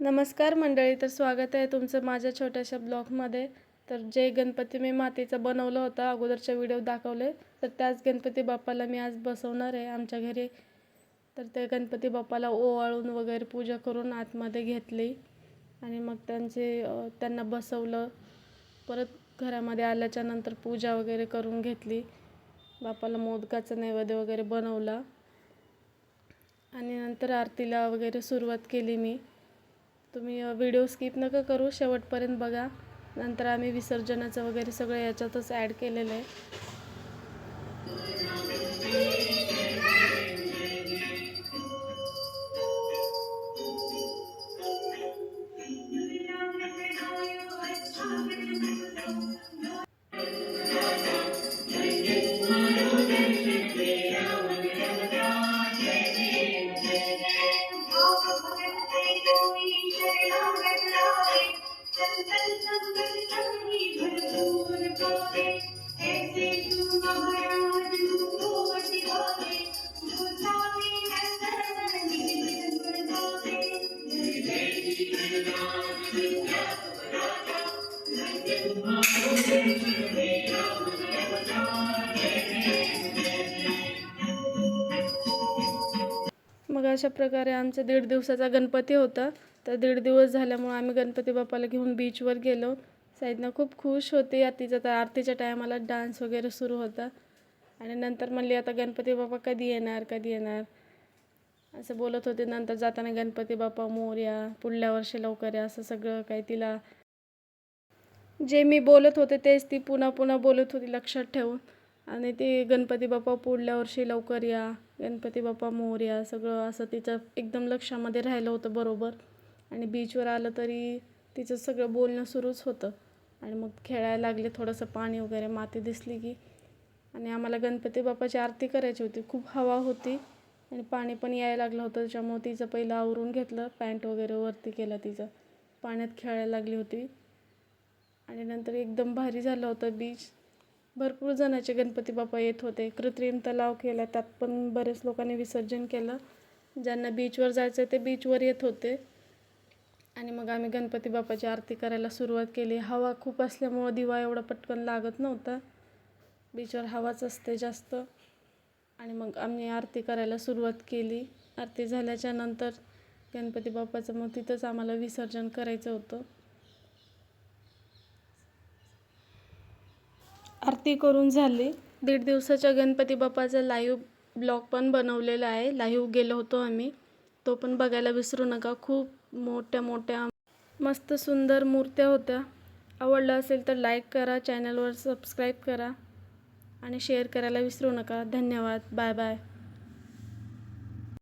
नमस्कार मंडळी तर स्वागत आहे तुमचं माझ्या छोट्याशा ब्लॉगमध्ये. तर जे गणपती मी मातीचा बनवलं होता अगोदरच्या व्हिडिओ दाखवले तर त्याच गणपती बाप्पाला मी आज बसवणार आहे आमच्या घरी. तर ते गणपती बाप्पाला ओवाळून वगैरे पूजा करून आतमध्ये घेतली आणि मग त्यांचे त्यांना बसवलं. परत घरामध्ये आल्याच्यानंतर पूजा वगैरे करून घेतली. बाप्पाला मोदकाचा नैवेद्य वगैरे बनवला. आणि नंतर आरतीला वगैरे सुरुवात केली मी. तुम्ही व्हिडिओ स्किप नका करू शेवटपर्यंत बघा नंतर आम्ही विसर्जनाचं वगैरे सगळं याच्यातच ॲड केलेलं आहे Yeah. अशा प्रकारे आमचा दीड दिवसाचा गणपती होता. तर दीड दिवस झाल्यामुळे आम्ही गणपती बाप्पाला घेऊन बीचवर गेलो. साईडनं खूप खुश होती आरतीच्या तर आरतीच्या टायमाला डान्स वगैरे सुरू होता. आणि नंतर म्हणली आता गणपती बाप्पा कधी येणार? कधी येणार? असं बोलत होते. नंतर जाताना गणपती बाप्पा मोर्या पुढल्या वर्षी लवकर या असं सगळं काही तिला जे मी बोलत होते तेच ती पुन्हा पुन्हा बोलत होती लक्षात ठेवून. आणि ते गणपती बाप्पा पुढल्या वर्षी लवकर या. गणपती बाप्पा मोरया सगळं असं तिचं एकदम लक्षामध्ये राहिलं होतं बरोबर. आणि बीचवर आलं तरी तिचं सगळं बोलणं सुरूच होतं. आणि मग खेळायला लागले थोडंसं पाणी वगैरे माती दिसली की. आणि आम्हाला गणपती बाप्पाची आरती करायची होती. खूप हवा होती आणि पाणी पण यायला लागलं होतं. त्याच्यामुळे तिचं पहिलं आवरून घेतलं पॅन्ट वगैरे वरती केलं तिचं. पाण्यात खेळायला लागली होती. आणि नंतर एकदम भारी झालं होतं बीच भरपूर जणाचे गणपती बाप्पा येत होते. कृत्रिम तलाव केला त्यात पण बरेच लोकांनी विसर्जन केलं. ज्यांना बीचवर जायचं ते बीचवर येत होते. आणि मग आम्ही गणपती बाप्पाची आरती करायला सुरुवात केली. हवा खूप असल्यामुळं दिवा एवढा पटकन लागत नव्हता. बीचवर हवाच असते जास्त. आणि मग आम्ही आरती करायला सुरुवात केली. आरती झाल्याच्यानंतर गणपती बाप्पाचं मग तिथंच आम्हाला विसर्जन करायचं होतं. आरती करून झाली. दीड दिवसाच्या गणपती बाप्पाचा लाईव्ह ब्लॉग पण बनवलेला आहे. लाईव्ह गेलो होतो आम्ही. तो पण बघायला विसरू नका. खूप मोठ्या मोठ्या मस्त सुंदर मूर्त्या होत्या. आवडलं असेल तर लाईक करा चॅनलवर सबस्क्राईब करा. आणि शेअर करायला विसरू नका. धन्यवाद. Bye bye